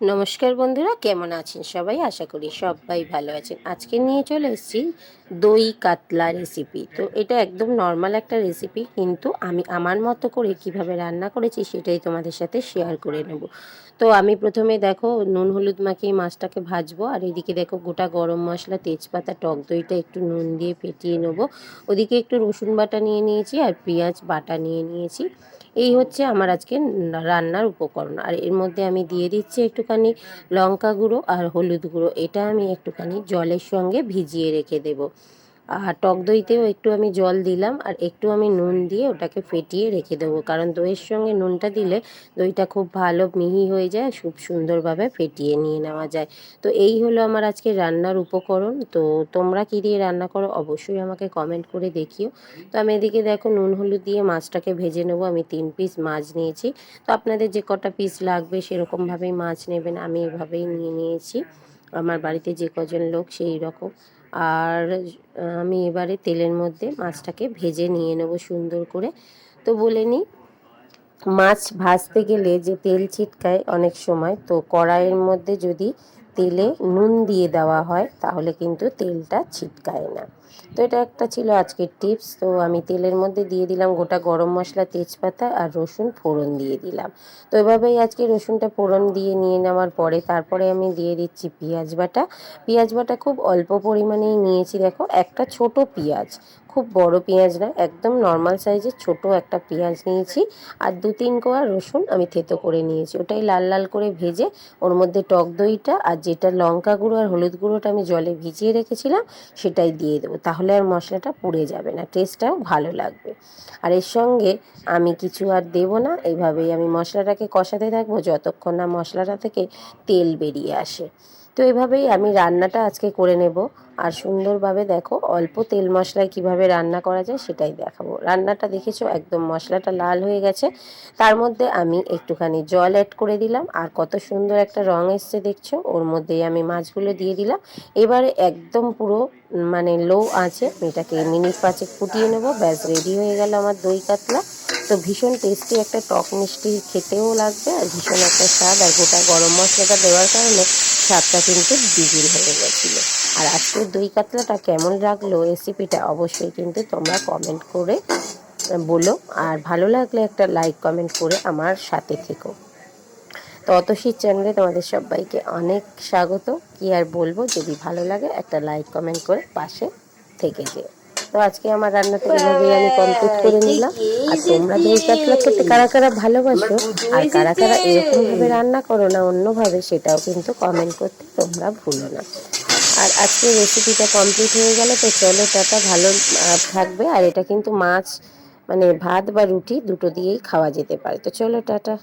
নমস্কার বন্ধুরা, কেমন আছেন সবাই? আশা করি সবাই ভালো আছেন। আজকে নিয়ে চলে এসেছি দই কাতলা রেসিপি তো এটা একদম নর্মাল একটা রেসিপি কিন্তু আমি আমার মতো করে কীভাবে রান্না করেছি সেটাই তোমাদের সাথে শেয়ার করে নেব। তো আমি প্রথমে দেখো, নুন হলুদ মাখিয়ে মাছটাকে ভাজবো, আর এদিকে দেখো গোটা গরম মশলা, তেজপাতা, টক দইটা একটু নুন দিয়ে ফেটিয়ে নেব। ওদিকে একটু রসুন বাটা নিয়ে নিয়েছি, আর পেঁয়াজ বাটা নিয়ে নিয়েছি। এই হচ্ছে আমার আজকে রান্নার উপকরণ। আর এর মধ্যে আমি দিয়ে দিচ্ছি একটুখানি লঙ্কা গুঁড়ো আর হলুদ গুঁড়ো। এটা আমি একটুখানি জলের সঙ্গে ভিজিয়ে রেখে দেবো। আর টক দইতেও একটু আমি জল দিলাম আর একটু আমি নুন দিয়ে ওটাকে ফেটিয়ে রেখে দেবো। কারণ দইয়ের সঙ্গে নুনটা দিলে দইটা খুব ভালো মিহি হয়ে যায়, খুব সুন্দরভাবে ফেটিয়ে নিয়ে নেওয়া যায়। তো এই হলো আমার আজকে রান্নার উপকরণ। তো তোমরা কী দিয়ে রান্না করো অবশ্যই আমাকে কমেন্ট করে দেখিও। তো আমি এদিকে দেখো নুন হলুদ দিয়ে মাছটাকে ভেজে নেব। আমি তিন পিস মাছ নিয়েছি। তো আপনাদের যে কটা পিস লাগবে সেরকমভাবেই মাছ নেবেন, আমি এভাবেই নিয়ে নিয়েছি। আমার বাড়িতে যে কজন লোক সেই রকম। আর আমি এবারে তেলের মধ্যে মাছটাকে ভেজে নিয়ে নেব সুন্দর করে। তো বলে নিই, মাছ ভাজতে গেলে যে তেল ছিটকায় অনেক সময়, তো কড়াইয়ের মধ্যে যদি তেলে নুন দিয়ে দেওয়া হয়, তাহলে কিন্তু তেলটা ছিটকায় না। তো এটা একটা ছিল আজকের টিপস। তো আমি তেলের মধ্যে দিয়ে দিলাম গোটা গরম মশলা, তেজপাতা আর রসুন ফোড়ন দিয়ে দিলাম। তো এভাবেই আজকে রসুনটা ফোড়ন দিয়ে নিয়ে নেওয়ার পরে তারপরে আমি দিয়ে দিচ্ছি পেঁয়াজ বাটা। পেঁয়াজ বাটা খুব অল্প পরিমাণেই নিয়েছি, দেখো, একটা ছোট পেঁয়াজ। খুব বড় পেঁয়াজ না, একদম নর্মাল সাইজের ছোট একটা পেঁয়াজ নিয়েছি। আর দু তিন কোয়া রসুন আমি থেতো করে নিয়েছি। ওটাই লাল লাল করে ভেজে ওর মধ্যে টক দইটা আর যেটা লঙ্কা গুঁড়ো আর হলুদ গুঁড়োটা আমি জলে ভিজিয়ে রেখেছিলাম, সেটাই দিয়ে দেবো। তাহলে আর মশলাটা পুড়ে যাবে না টেস্টটাও ভালো লাগবে। আর এর সঙ্গে আমি কিছু আর দেবো না এইভাবেই আমি মশলাটাকে কষাতে থাকব যতক্ষণ না মশলাটা থেকে তেল বেরিয়ে আসে। তো এভাবেই আমি রান্নাটা আজকে করে নেব। আর সুন্দরভাবে দেখো অল্প তেল মশলায় কীভাবে রান্না করা যায় সেটাই দেখাবো। রান্নাটা দেখেছ? একদম মশলাটা লাল হয়ে গেছে। তার মধ্যে আমি একটুখানি জল অ্যাড করে দিলাম। আর কত সুন্দর একটা রং এসছে দেখছ? ওর মধ্যেই আমি মাছগুলো দিয়ে দিলাম। এবারে একদম পুরো মানে লো আছে এটাকে মিনিট পাঁচেক ফুটিয়ে নেব। ব্যাস রেডি হয়ে গেল আমার দই কাতলা। তো ভীষণ টেস্টি একটা টক মিষ্টি খেতেও লাগবে। আর ভীষণ একটা স্বাদ। আর গোটা গরম মশলাটা দেওয়ার কারণে স্বাদটা কিন্তু দ্বিগুণ হয়ে গেছিল। আর আজকের দই কাতলাটা কেমন লাগল রেসিপিটা অবশ্যই কিন্তু তোমরা কমেন্ট করে বলো। আর ভালো লাগলে একটা লাইক কমেন্ট করে আমার সাথে থেকো। তো অতসীর চ্যানেলে তোমাদের সবাইকে অনেক স্বাগত। কি আর বলব, যদি ভালো লাগে একটা লাইক কমেন্ট করে পাশে থেকে যেও। তো আজকে আমার রান্নাটা এইভাবেই আমি কমপ্লিট করে নিলাম। আর তোমরা দই কাতলা খেতে কারা কারা ভালোবাসো আর কারা কারা এরকমভাবে রান্না করো না অন্যভাবে, সেটাও কিন্তু কমেন্ট করতে তোমরা ভুলো না। আর আজকে রেসিপিটা কমপ্লিট হয়ে গেল তো চলো টাটা, ভালো থাকবে। আর এটা কিন্তু মাছ মানে ভাত বা রুটি দুটো দিয়েই খাওয়া যেতে পারে। তো চলো টাটা।